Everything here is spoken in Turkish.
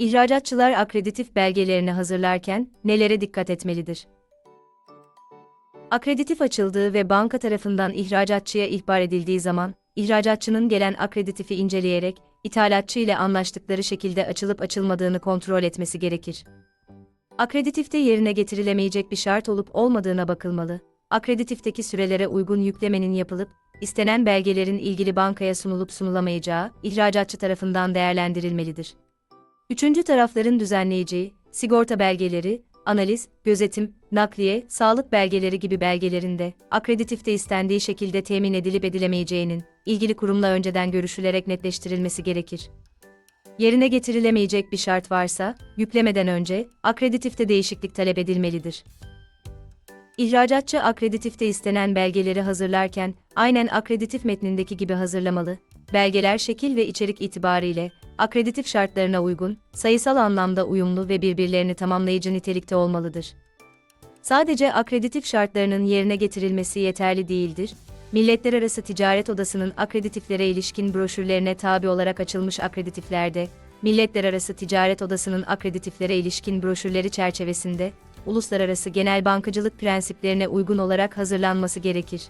İhracatçılar akreditif belgelerini hazırlarken nelere dikkat etmelidir? Akreditif açıldığı ve banka tarafından ihracatçıya ihbar edildiği zaman, ihracatçının gelen akreditifi inceleyerek, ithalatçı ile anlaştıkları şekilde açılıp açılmadığını kontrol etmesi gerekir. Akreditifte yerine getirilemeyecek bir şart olup olmadığına bakılmalı. Akreditifteki sürelere uygun yüklemenin yapılıp, istenen belgelerin ilgili bankaya sunulup sunulamayacağı, ihracatçı tarafından değerlendirilmelidir. Üçüncü tarafların düzenleyeceği, sigorta belgeleri, analiz, gözetim, nakliye, sağlık belgeleri gibi belgelerinde, akreditifte istendiği şekilde temin edilip edilemeyeceğinin, ilgili kurumla önceden görüşülerek netleştirilmesi gerekir. Yerine getirilemeyecek bir şart varsa, yüklemeden önce, akreditifte değişiklik talep edilmelidir. İhracatçı akreditifte istenen belgeleri hazırlarken, aynen akreditif metnindeki gibi hazırlamalı, belgeler şekil ve içerik itibariyle, akreditif şartlarına uygun, sayısal anlamda uyumlu ve birbirlerini tamamlayıcı nitelikte olmalıdır. Sadece akreditif şartlarının yerine getirilmesi yeterli değildir. Milletler Arası Ticaret Odası'nın akreditiflere ilişkin broşürlerine tabi olarak açılmış akreditiflerde, Milletler Arası Ticaret Odası'nın akreditiflere ilişkin broşürleri çerçevesinde, uluslararası genel bankacılık prensiplerine uygun olarak hazırlanması gerekir.